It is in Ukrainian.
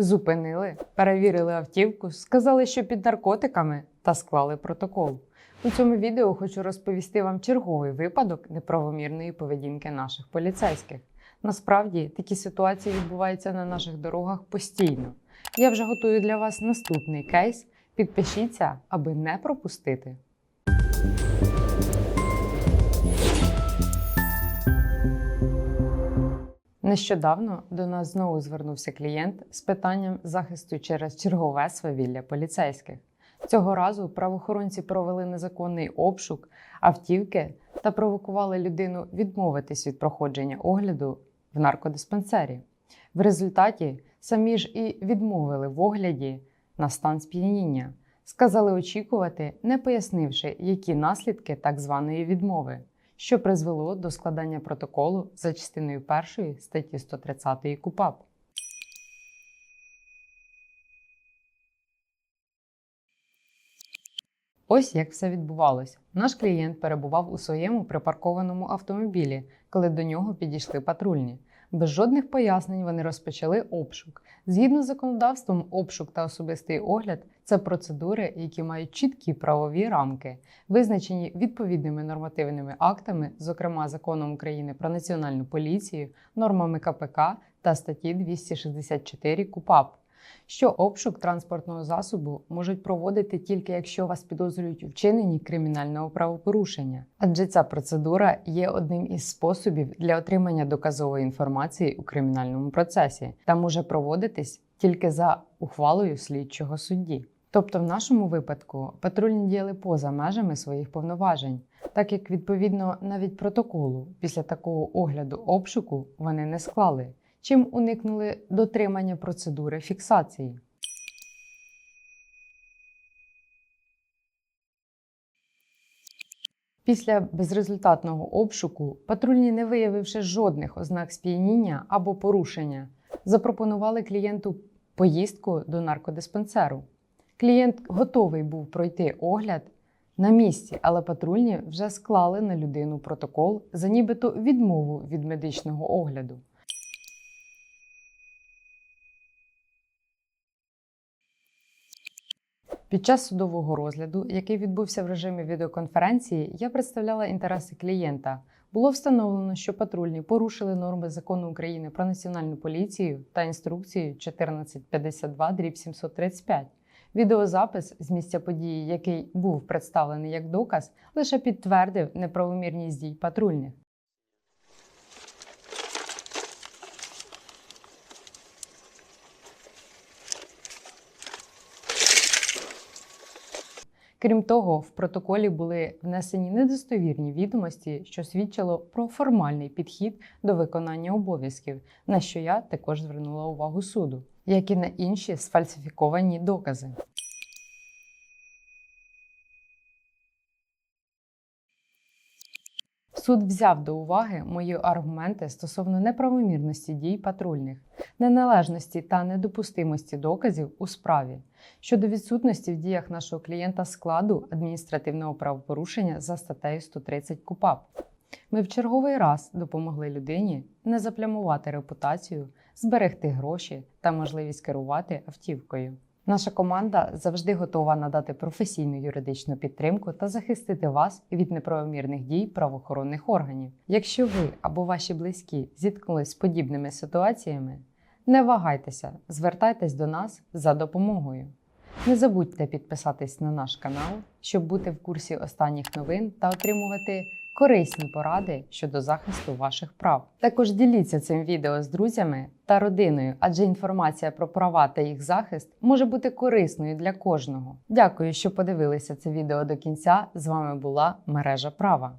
Зупинили, перевірили автівку, сказали, що під наркотиками та склали протокол. У цьому відео хочу розповісти вам черговий випадок неправомірної поведінки наших поліцейських. Насправді такі ситуації відбуваються на наших дорогах постійно. Я вже готую для вас наступний кейс. Підпишіться, аби не пропустити. Нещодавно до нас знову звернувся клієнт з питанням захисту через чергове свавілля поліцейських. Цього разу правоохоронці провели незаконний обшук автівки та провокували людину відмовитись від проходження огляду в наркодиспансері. В результаті самі ж і відмовили в огляді на стан сп'яніння. Сказали очікувати, не пояснивши, які наслідки так званої відмови, що призвело до складання протоколу за частиною 1 статті 130 КУПАП. Ось як все відбувалось. Наш клієнт перебував у своєму припаркованому автомобілі, коли до нього підійшли патрульні. Без жодних пояснень вони розпочали обшук. Згідно з законодавством, обшук та особистий огляд це процедури, які мають чіткі правові рамки, визначені відповідними нормативними актами, зокрема законом України про національну поліцію, нормами КПК та статті 264 КУПАП що обшук транспортного засобу можуть проводити тільки якщо вас підозрюють у вчиненні кримінального правопорушення, адже ця процедура є одним із способів для отримання доказової інформації у кримінальному процесі та може проводитись тільки за ухвалою слідчого судді. Тобто, в нашому випадку патрульні діяли поза межами своїх повноважень, так як відповідно навіть протоколу після такого огляду обшуку вони не склали чим уникнули дотримання процедури фіксації. Після безрезультатного обшуку патрульні, не виявивши жодних ознак сп'яніння або порушення, запропонували клієнту поїздку до наркодиспансеру. Клієнт готовий був пройти огляд на місці, але патрульні вже склали на людину протокол за нібито відмову від медичного огляду. Під час судового розгляду, який відбувся в режимі відеоконференції, я представляла інтереси клієнта. Було встановлено, що патрульні порушили норми закону України про національну поліцію та інструкцію 1452 735 Відеозапис з місця події, який був представлений як доказ, лише підтвердив неправомірність дій патрульних. Крім того, в протоколі були внесені недостовірні відомості, що свідчило про формальний підхід до виконання обов'язків, на що я також звернула увагу суду, як і на інші сфальсифіковані докази. Суд взяв до уваги мої аргументи стосовно неправомірності дій патрульних, неналежності та недопустимості доказів у справі щодо відсутності в діях нашого клієнта складу адміністративного правопорушення за статтею 130 КУПАП. Ми в черговий раз допомогли людині не заплямувати репутацію, зберегти гроші та можливість керувати автівкою. Наша команда завжди готова надати професійну юридичну підтримку та захистити вас від неправомірних дій правоохоронних органів. Якщо ви або ваші близькі зіткнулись з подібними ситуаціями, не вагайтеся, звертайтесь до нас за допомогою. Не забудьте підписатись на наш канал, щоб бути в курсі останніх новин та отримувати корисні поради щодо захисту ваших прав. Також діліться цим відео з друзями та родиною, адже інформація про права та їх захист може бути корисною для кожного. Дякую, що подивилися це відео до кінця. З вами була мережа права.